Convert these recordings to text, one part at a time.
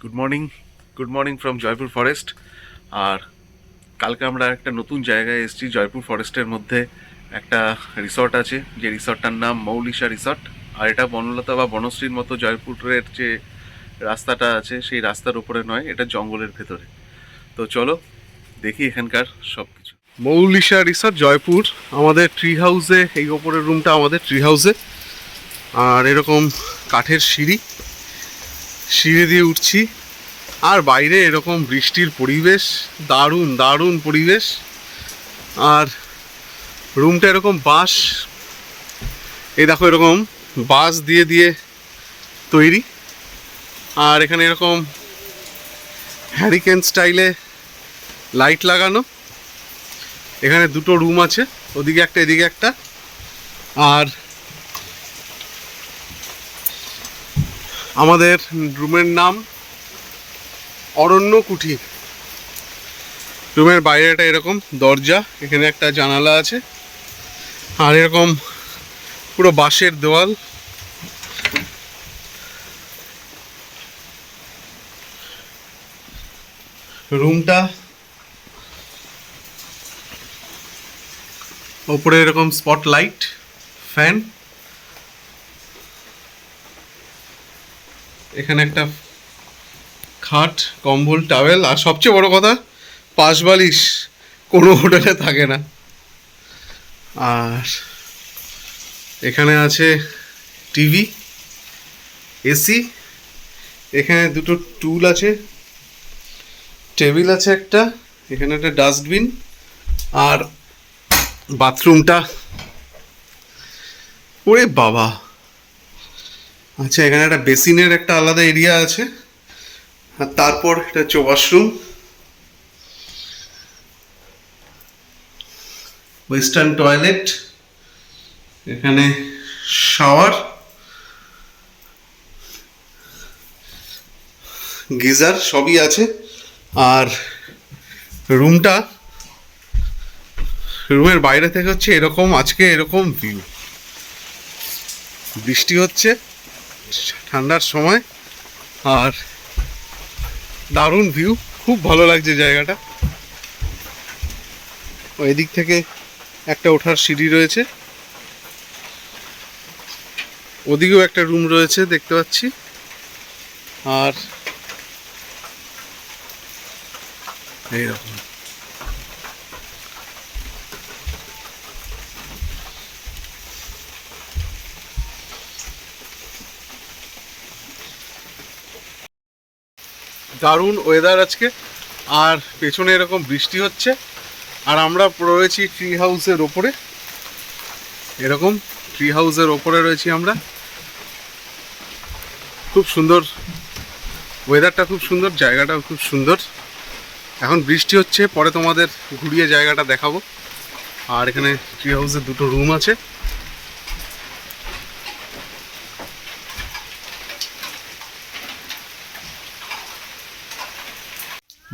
Good morning good morning from Joypur forest আর কালকে আমরা একটা নতুন জায়গায় এসেছি জয়পুর ফরেস্টের মধ্যে একটা রিসর্ট আছে, যে রিসর্টটার নাম মৌলিশা রিসর্ট আর এটা বনলতা বা বনশ্রীর মতো জয়পুরের যে রাস্তাটা আছে, সেই রাস্তার উপরে নয়, এটা জঙ্গলের ভেতরে। তো চলো, দেখি এখানকার সব কিছু মৌলিশা রিসর্ট জয়পুর আমাদের ট্রি হাউসে এই ওপরের রুমটা আমাদের ট্রি হাউসে আর এরকম কাঠের সিঁড়ি। সিঁড়ি দিয়ে উঠছি। আর বাইরে এরকম বৃষ্টির পরিবেশ, দারুণ দারুণ পরিবেশ। আর রুমটা এরকম বাঁশ। এই দেখো এরকম বাঁশ দিয়ে দিয়ে তৈরি। আর এখানে এরকম হ্যারিকেন স্টাইলে লাইট লাগানো। এখানে দুটো রুম আছে, ওদিকে একটা, এদিকে একটা। আর আমাদের রুমের নাম অরণ্য কুঠি রুমের বাইরেটা এরকম দরজা, এখানে একটা জানালা আছে। আর এরকম পুরো বাঁশের দেওয়াল। রুমটা ওপরে এরকম স্পট লাইট ফ্যান এখানে একটা খাট, কম্বল, টাওয়েল, আর সবচেয়ে বড় কথা, পাশ বালিশ কোনো হোটেলে থাকে না। আর এখানে আছে টিভি, এসি, এখানে দুটো টুল আছে, টেবিল আছে একটা, এখানে একটা ডাস্টবিন, আর বাথরুমটা। ওরে বাবা! আচ্ছা এখানে একটা বেসিনের একটা আলাদা এরিয়া আছে। আর তারপর এটা হচ্ছে ওয়াশরুম। Western toilet. এখানে শাওয়ার। গিজার সবই আছে। আর রুমটা রুমের বাইরে থেকে হচ্ছে এরকম, আজকে এরকম ভিউ বৃষ্টি হচ্ছে। ঠান্ডার সময় আর দারুণ ভিউ। খুব ভালো লাগছে জায়গাটা। ওই দিক থেকে একটা ওঠার সিঁড়ি রয়েছে। ওদিকেও একটা রুম রয়েছে, দেখতে পাচ্ছি। আর এইরকম দারুণ ওয়েদার আজকে। আর পেছনে এরকম বৃষ্টি হচ্ছে। আর আমরা রয়েছি ট্রি হাউসের ওপরে। এরকম ট্রি হাউসের ওপরে রয়েছি আমরা। খুব সুন্দর ওয়েদারটা খুব সুন্দর, জায়গাটাও খুব সুন্দর। এখন বৃষ্টি হচ্ছে, পরে তোমাদের ঘুরিয়ে জায়গাটা দেখাবো। আর এখানে ট্রি হাউসের দুটো রুম আছে।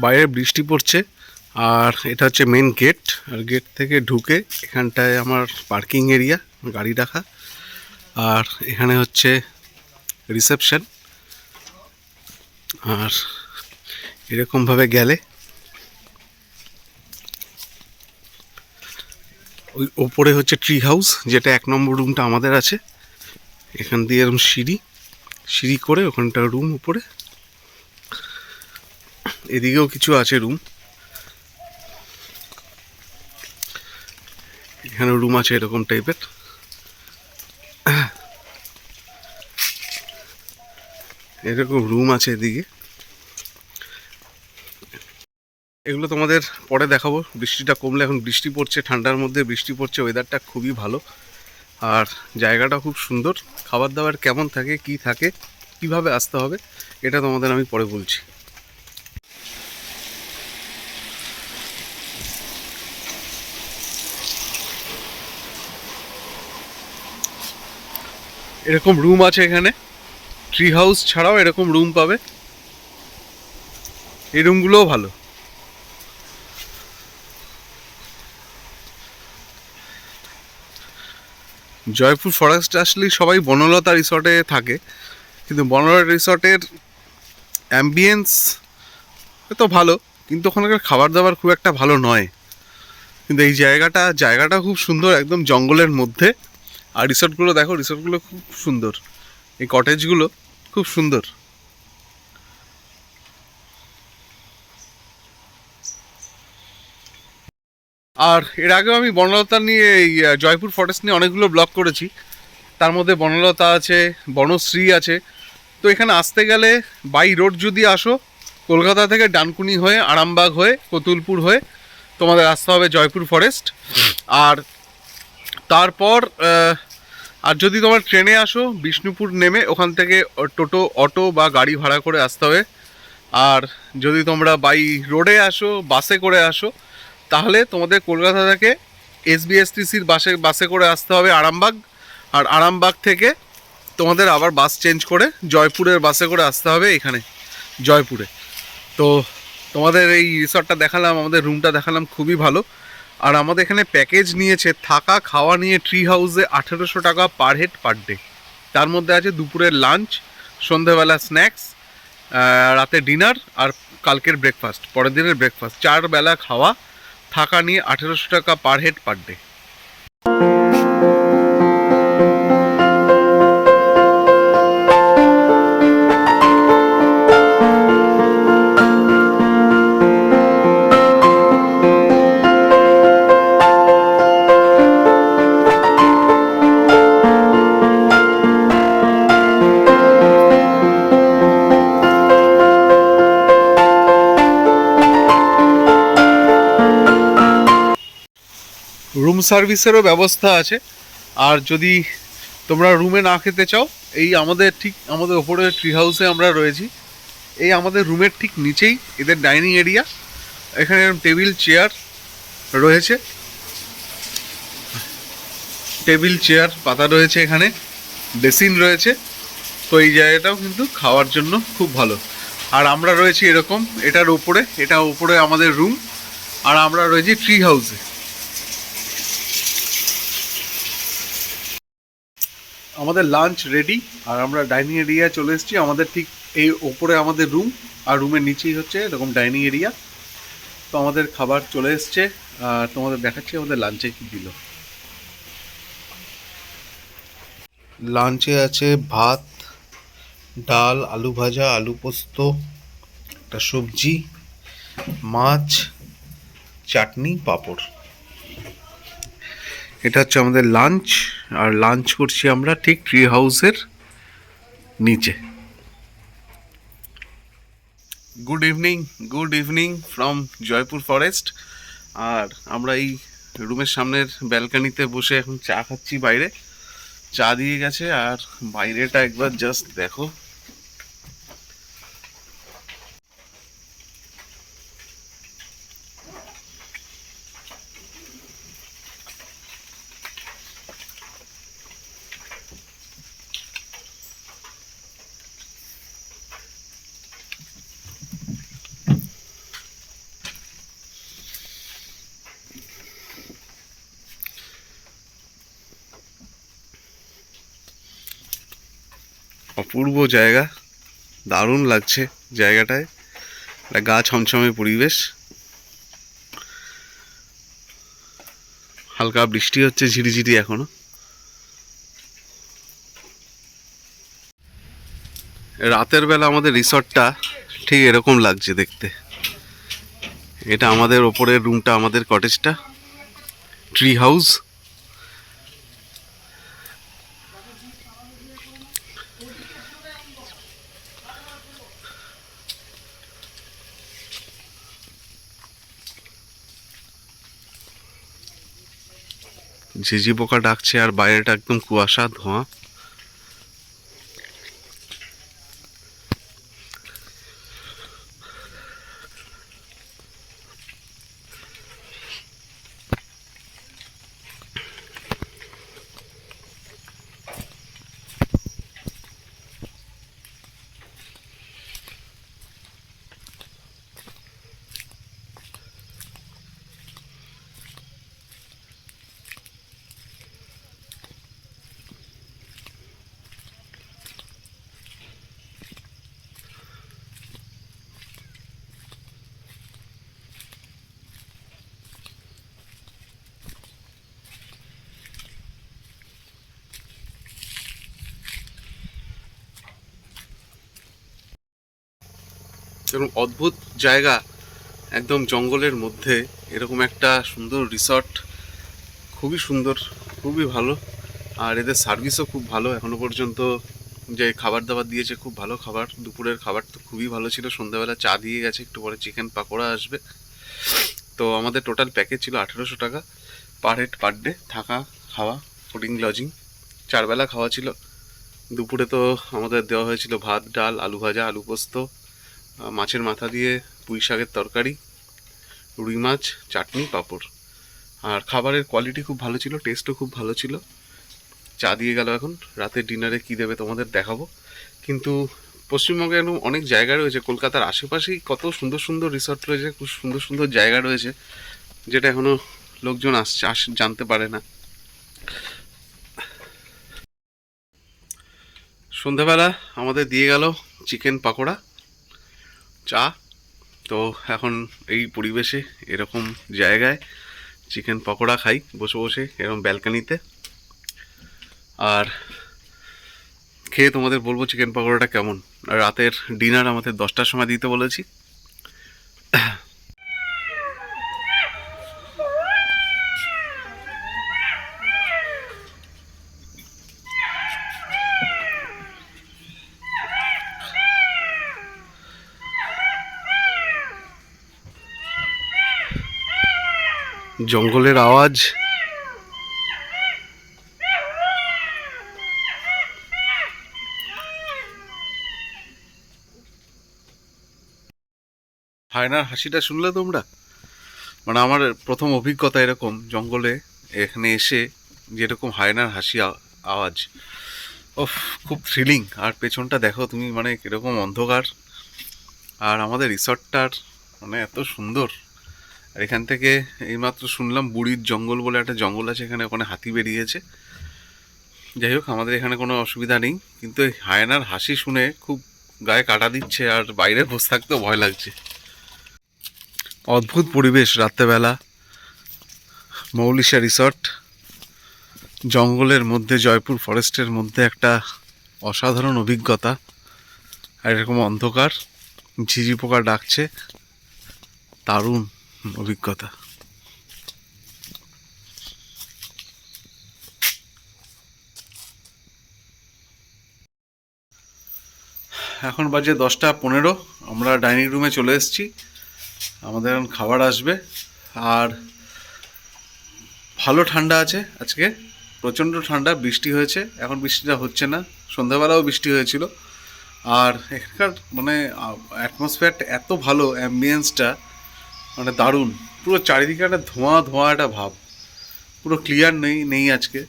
বাইরে বৃষ্টি পড়ছে, আর এটা হচ্ছে মেন গেট আর গেট থেকে ঢুকে এখানটায় আমার পার্কিং এরিয়া গাড়ি রাখা, আর এখানে হচ্ছে রিসেপশন আর এরকমভাবে গেলে ওই ওপরে হচ্ছে ট্রি হাউস যেটা এক নম্বর রুমটা আমাদের আছে, এখান দিয়ে এরকম সিঁড়ি সিঁড়ি করে ওখানটা রুম উপরে এদিকেও কিছু আছে রুম এখানে রুম আছে এরকম টাইপের এরকম রুম আছে এদিকে। এগুলো তোমাদের পরে দেখাবো। বৃষ্টিটা কমলে এখন বৃষ্টি পড়ছে, ঠান্ডার মধ্যে বৃষ্টি পড়ছে ওয়েদারটা খুবই ভালো। আর জায়গাটা খুব সুন্দর। খাবার দাবার কেমন থাকে, কি থাকে, কীভাবে আসতে হবে, এটা তোমাদের আমি পরে বলছি। এরকম রুম আছে এখানে। ট্রি হাউস ছাড়াও এরকম রুম পাবে। এই রুমগুলোও ভালো। জয়পুর ফরেস্ট আসলেই সবাই বনলতা রিসর্টে থাকে। কিন্তু বনলতা রিসর্টের অ্যাম্বিয়েন্স তো ভালো, কিন্তু ওখানকার খাবার দাবার খুব একটা ভালো নয়। কিন্তু এই জায়গাটা জায়গাটা খুব সুন্দর, একদম জঙ্গলের মধ্যে। আর রিসর্টগুলো দেখো রিসর্টগুলো খুব সুন্দর। এই কটেজগুলো খুব সুন্দর। আর এর আগেও আমি বনলতা নিয়ে এই জয়পুর ফরেস্ট নিয়ে অনেকগুলো ব্লগ করেছি। তার মধ্যে বনলতা আছে, বনশ্রী আছে। তো এখানে আসতে গেলে বাই রোড যদি আসো, কলকাতা থেকে ডানকুনি হয়ে, আরামবাগ হয়ে, কতুলপুর হয়ে, তোমাদের আসতে হবে জয়পুর ফরেস্ট আর তারপর আর যদি তোমার ট্রেনে আসো, বিষ্ণুপুর নেমে ওখান থেকে টোটো, অটো বা গাড়ি ভাড়া করে আসতে হবে। আর যদি তোমরা বাই রোডে আসো বাসে করে আসো, তাহলে তোমাদের কলকাতা থেকে এসবিএসটিসির বাসে বাসে করে আসতে হবে আরামবাগ। আর আরামবাগ থেকে তোমাদের আবার বাস চেঞ্জ করে জয়পুরের বাসে করে আসতে হবে এখানে, জয়পুরে। তো তোমাদের এই রিসর্টটা দেখালাম, আমাদের রুমটা দেখালাম, খুবই ভালো। আর আমাদের এখানে প্যাকেজ নিয়েছে, থাকা খাওয়া নিয়ে ট্রি হাউসে আঠেরোশো টাকা পার হেড পার ডে তার মধ্যে আছে দুপুরের লাঞ্চ সন্ধেবেলা স্ন্যাক্স রাতে ডিনার আর কালকের ব্রেকফাস্ট পরের দিনের ব্রেকফাস্ট চার বেলা খাওয়া, থাকা নিয়ে আঠেরোশো টাকা পার হেড পার ডে সার্ভিসেরও ব্যবস্থা আছে। আর যদি তোমরা রুমে না খেতে চাও, এই আমাদের ঠিক আমাদের ওপরে ট্রি হাউসে আমরা রয়েছি। এই আমাদের রুমের ঠিক নিচেই এদের ডাইনিং এরিয়া এখানে টেবিল চেয়ার রয়েছে। টেবিল চেয়ার পাতা রয়েছে এখানে বেসিন রয়েছে। তো এই জায়গাটাও কিন্তু খাওয়ার জন্য খুব ভালো। আর আমরা রয়েছি এরকম, এটার উপরে, এটা উপরে আমাদের রুম আর আমরা রয়েছি ট্রি হাউসে আমাদের লাঞ্চ রেডি আর আমরা ডাইনিং এরিয়া চলে এসেছি। আমাদের ঠিক এই ওপরে আমাদের রুম আর রুমের নিচেই হচ্ছে এরকম ডাইনিং এরিয়া তো আমাদের খাবার চলে এসছে, আর তোমাদের দেখাচ্ছি আমাদের লাঞ্চে কি দিল। লাঞ্চে আছে ভাত, ডাল, আলু ভাজা, আলু পোস্ত, একটা সবজি, মাছ, চাটনি, পাঁপড়। এটা হচ্ছে আমাদের লাঞ্চ আর লাঞ্চ করছি আমরা ঠিক ট্রি হাউসের নিচে। Good evening good evening from Joypur forest আর আমরা এই রুমের সামনের ব্যালকানিতে বসে এখন চা খাচ্ছি বাইরে। চা দিয়ে গেছে, আর বাইরেটা একবার জাস্ট দেখো। অপূর্ব জায়গা। দারুণ লাগছে জায়গাটায়। একটা গা ছমছমে পরিবেশ। হালকা বৃষ্টি হচ্ছে, ঝিরিঝিরি এখনও। রাতের বেলা আমাদের রিসর্টটা ঠিক এরকম লাগছে দেখতে। এটা আমাদের ওপরের রুমটা, আমাদের কটেজটা। Tree house. ঝিঝি পোকা ডাকছে আর বাইরেটা একদম কুয়াশা ধোঁয়া। এরকম অদ্ভুত জায়গা একদম জঙ্গলের মধ্যে। এরকম একটা সুন্দর রিসর্ট খুবই সুন্দর, খুবই ভালো। আর এদের সার্ভিসও খুব ভালো। এখনও পর্যন্ত যে খাবার দাবার দিয়েছে, খুব ভালো খাবার। দুপুরের খাবার তো খুবই ভালো ছিল। সন্ধ্যাবেলা চা দিয়ে গেছে, একটু পরে চিকেন পাকোড়া আসবে। তো আমাদের টোটাল প্যাকেজ ছিল আঠেরোশো টাকা পার হেড পার ডে থাকা, খাওয়া ফুডিং লজিং চারবেলা খাওয়া ছিল। দুপুরে তো আমাদের দেওয়া হয়েছিল ভাত, ডাল, আলু ভাজা, আলু পোস্ত। মাছের মাথা দিয়ে পুঁই শাকের তরকারি, রুই মাছ, চাটনি, পাঁপড়। আর খাবারের কোয়ালিটি খুব ভালো ছিল টেস্টও খুব ভালো ছিল। চা দিয়ে গেল এখন রাতের ডিনারে কী দেবে তোমাদের দেখাবো। কিন্তু পশ্চিমবঙ্গে এরকম অনেক জায়গা রয়েছে, কলকাতার আশেপাশেই কত সুন্দর সুন্দর রিসর্ট রয়েছে, খুব সুন্দর সুন্দর জায়গা রয়েছে, যেটা এখনও লোকজন আসছে, আস, জানতে পারে না। সন্ধ্যাবেলা আমাদের দিয়ে গেল চিকেন পাকোড়া। চা। তো এখন এই পরিবেশে এরকম জায়গায় চিকেন পকোড়া খাই, বসে বসে এরকম ব্যালকানিতে। আর খেয়ে তোমাদের বলব চিকেন পকোড়াটা কেমন? রাতের ডিনার আমাদের দশটার সময় দিতে বলেছি। জঙ্গলের আওয়াজ। হায়নার হাসিটা শুনলে তোমরা? মানে আমার প্রথম অভিজ্ঞতা এরকম, জঙ্গলে এখানে এসে যেরকম হায়নার হাসি আওয়াজ। ওফ খুব থ্রিলিং আর পেছনটা দেখো তুমি মানে কীরকম অন্ধকার। আর আমাদের রিসর্টটার মানে এত সুন্দর। আর এখান থেকে এইমাত্র শুনলাম বুড়ির জঙ্গল বলে একটা জঙ্গল আছে এখানে, ওখানে হাতি বেরিয়েছে। যাই হোক, আমাদের এখানে কোনো অসুবিধা নেই, কিন্তু এই হায়নার হাসি শুনে খুব গায়ে কাটা দিচ্ছে আর বাইরে বসে থাকতেও ভয় লাগছে। অদ্ভুত পরিবেশ রাত্রেবেলা। মৌলিশা রিসর্ট। জঙ্গলের মধ্যে, জয়পুর ফরেস্টের মধ্যে একটা অসাধারণ অভিজ্ঞতা। আর এরকম অন্ধকার, ঝিঝি পোকা ডাকছে। দারুণ। অভিজ্ঞতা। এখন বাজে দশটা পনেরো, আমরা ডাইনিং রুমে চলে এসেছি। আমাদের এখন খাবার আসবে। আর ভালো ঠান্ডা আছে আজকে, প্রচণ্ড ঠান্ডা, বৃষ্টি হয়েছে। এখন বৃষ্টিটা হচ্ছে না, সন্ধ্যাবেলাও বৃষ্টি হয়েছিল। আর এখানকার মানে অ্যাটমসফিয়ারটা এত ভালো অ্যাম্বিয়েন্সটা মানে দারুণ। পুরো চারিদিকে একটা ধোঁয়া ধোঁয়া একটা ভাব। পুরো ক্লিয়ার নেই নেই আজকে।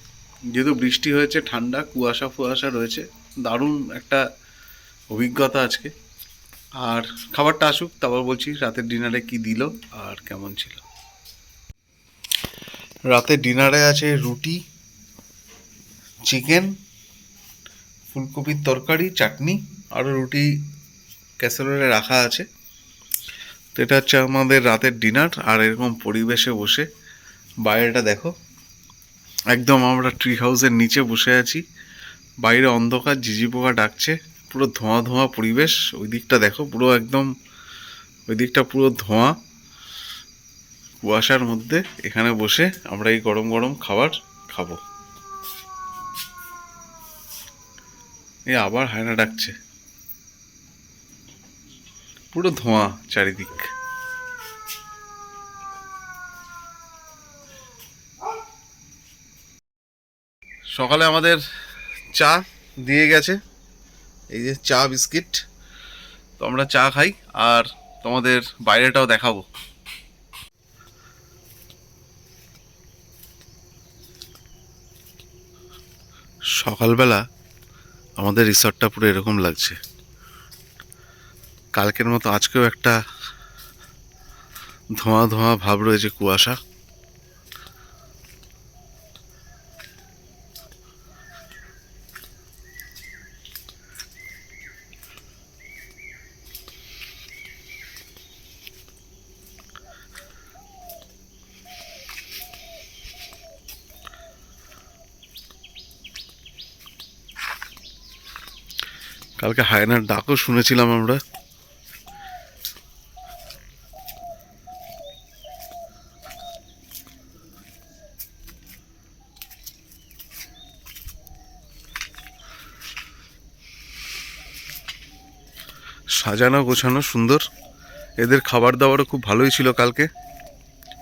যেহেতু বৃষ্টি হয়েছে, ঠান্ডা, কুয়াশা ফুয়াশা রয়েছে, দারুণ একটা অভিজ্ঞতা আজকে। আর খাবারটা আসুক, তারপর বলছি রাতের ডিনারে কি দিল আর কেমন ছিল। রাতের ডিনারে আছে রুটি, চিকেন, ফুলকপির তরকারি, চাটনি, আরও রুটি ক্যাসেরোলে রাখা আছে। তো এটা হচ্ছে আমাদের রাতের ডিনার আর এরকম পরিবেশে বসে। বাইরেটা দেখো। একদম আমরা ট্রি হাউসের নিচে বসে আছি। বাইরে অন্ধকার ঝিঝি পোকা ডাকছে। পুরো ধোঁয়া ধোঁয়া পরিবেশ। ওই দিকটা দেখো, পুরো একদম ওই দিকটা পুরো ধোঁয়া। কুয়াশার মধ্যে এখানে বসে আমরা এই গরম গরম খাবার খাব। এ আবার হায়না ডাকছে। পুরো ধোঁয়া চারিদিক। সকালে আমাদের চা দিয়ে গেছে। এই যে চা বিস্কিট। তো আমরা চা খাই আর তোমাদের বাইরেটাও দেখাবো। সকালবেলা আমাদের রিসর্টটা পুরো এরকম লাগছে। কালকের মতো আজকেও একটা ধোঁয়া ধোঁয়া ভাব রয়েছে কুয়াশা। কালকে হায়নার ডাকও শুনেছিলাম আমরা। সাজানো, গোছানো সুন্দর। এদের খাবার দাবারও খুব ভালোই ছিল কালকে।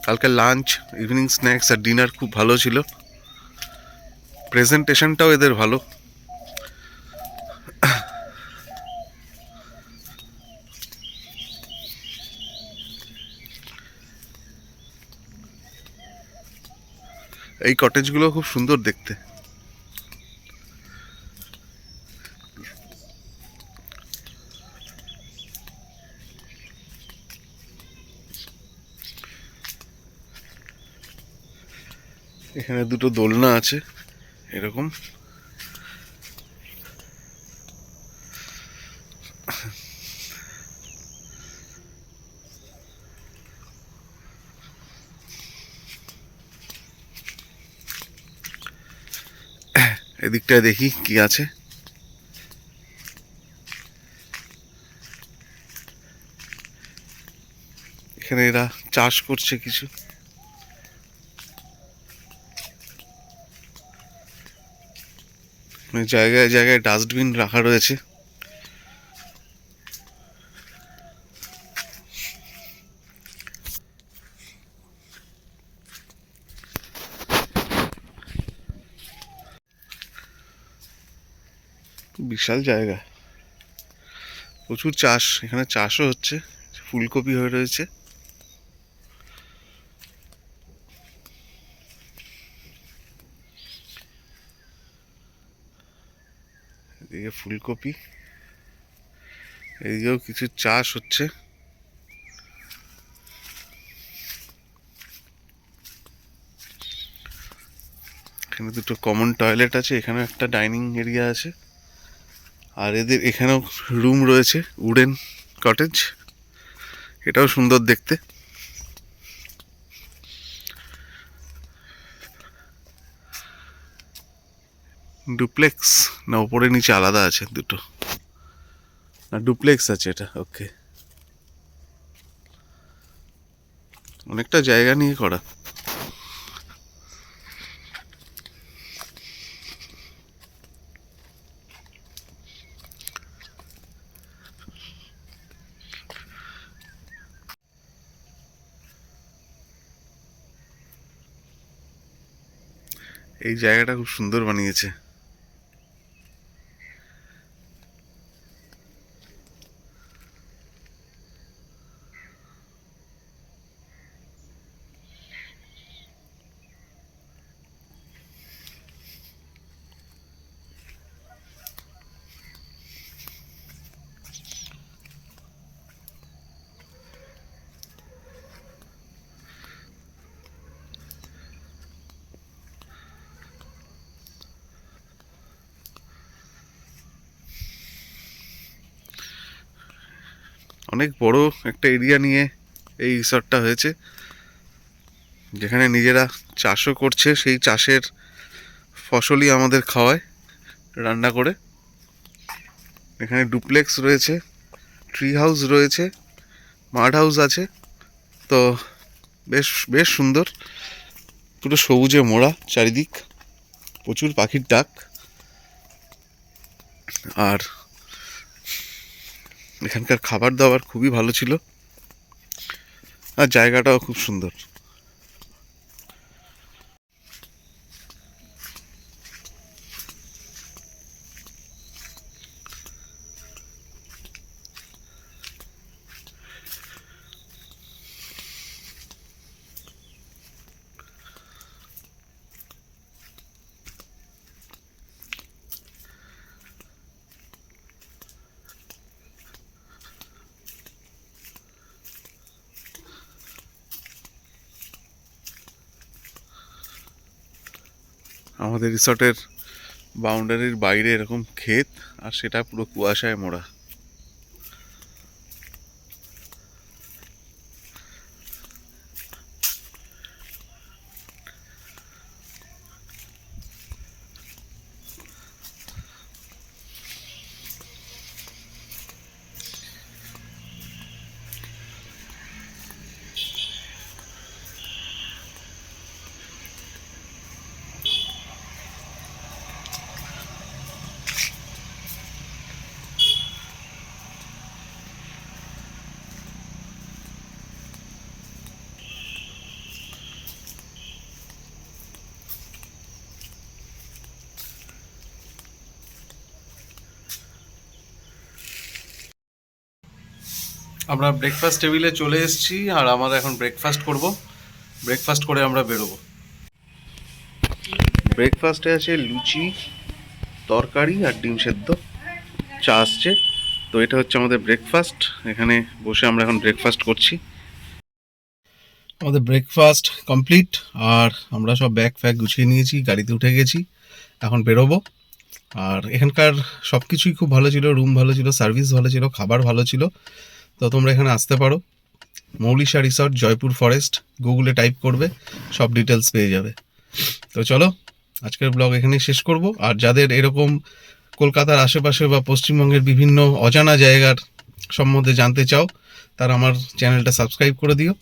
কালকে লাঞ্চ ইভিনিং স্ন্যাক্স আর ডিনার খুব ভালো ছিল। প্রেজেন্টেশনটাও এদের ভালো। এই কটেজগুলো খুব সুন্দর দেখতে। এখানে দুটো দোলনা আছে এরকম। এদিকটায় দেখি কি আছে। এখানে এরা চাষ করছে কিছু। জায়গায় জায়গায় ডাস্টবিন রাখা রয়েছে। বিশাল জায়গা। প্রচুর চাষ, এখানে চাষও হচ্ছে, ফুলকপি হয়ে রয়েছে এদিকে ফুলকপি। এদিকেও কিছু চাষ হচ্ছে। এখানে দুটো কমন টয়লেট আছে এখানে একটা ডাইনিং এরিয়া আছে। আর এদের এখানেও রুম রয়েছে উডেন কটেজ এটাও সুন্দর দেখতে। ডুপ্লেক্স? না ওপরে নিচে আলাদা আছে দুটো। না, ডুপ্লেক্স আছে এটা, ওকে। অনেকটা জায়গা নিয়ে করা। এই জায়গাটা খুব সুন্দর বানিয়েছে। অনেক বড় একটা এরিয়া নিয়ে এই রিসর্টটা হয়েছে। যেখানে নিজেরা চাষও করছে, সেই চাষের ফসলই আমাদের খাওয়ায় রান্না করে। এখানে ডুপ্লেক্স রয়েছে ট্রি হাউস রয়েছে মাড হাউস আছে। তো বেশ বেশ সুন্দর। পুরো সবুজে মোড়া চারিদিক। প্রচুর পাখির ডাক। আর এখানকার খাবার দাবার খুবই ভালো ছিল। আর জায়গাটাও খুব সুন্দর। আমাদের রিসর্টের বাউন্ডারির বাইরে এরকম ক্ষেত আর সেটা পুরো কুয়াশায় মোড়া। আমরা ব্রেকফাস্ট টেবিলে চলে এসেছি আর আমরা এখন ব্রেকফাস্ট করব। ব্রেকফাস্ট করে আমরা বেরোবো। ব্রেকফাস্টে আছে লুচি, তরকারি আর ডিম সেদ্ধ। চা আসছে। তো এটা হচ্ছে আমাদের ব্রেকফাস্ট এখানে বসে আমরা এখন ব্রেকফাস্ট করছি। আমাদের ব্রেকফাস্ট কমপ্লিট আর আমরা সব ব্যাগ ফ্যাগ গুছিয়ে নিয়েছি, গাড়িতে উঠে গেছি। এখন বেরোবো। আর এখানকার সব কিছুই খুব ভালো ছিল। রুম ভালো ছিল সার্ভিস ভালো ছিল, খাবার ভালো ছিল। তো তোমরা এখানে আসতে পারো। মৌলিশা রিসর্ট, জয়পুর ফরেস্ট, গুগলে টাইপ করবে, সব ডিটেলস পেয়ে যাবে। তো চলো, আজকের ব্লগ এখানেই শেষ করব। আর যাদের এরকম কলকাতার আশেপাশে বা পশ্চিমবঙ্গের বিভিন্ন অজানা জায়গার সম্বন্ধে জানতে চাও, তারা আমার চ্যানেলটা সাবস্ক্রাইব করে দিও।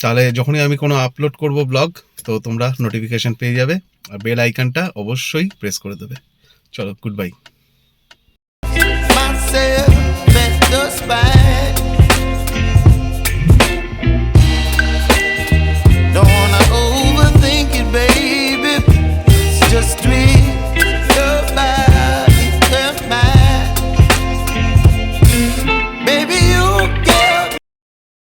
তাহলে যখনই আমি কোনো আপলোড করব ব্লগ, তো তোমরা নোটিফিকেশন পেয়ে যাবে। আর বেল আইকনটা অবশ্যই প্রেস করে দেবে। চলো গুড বাই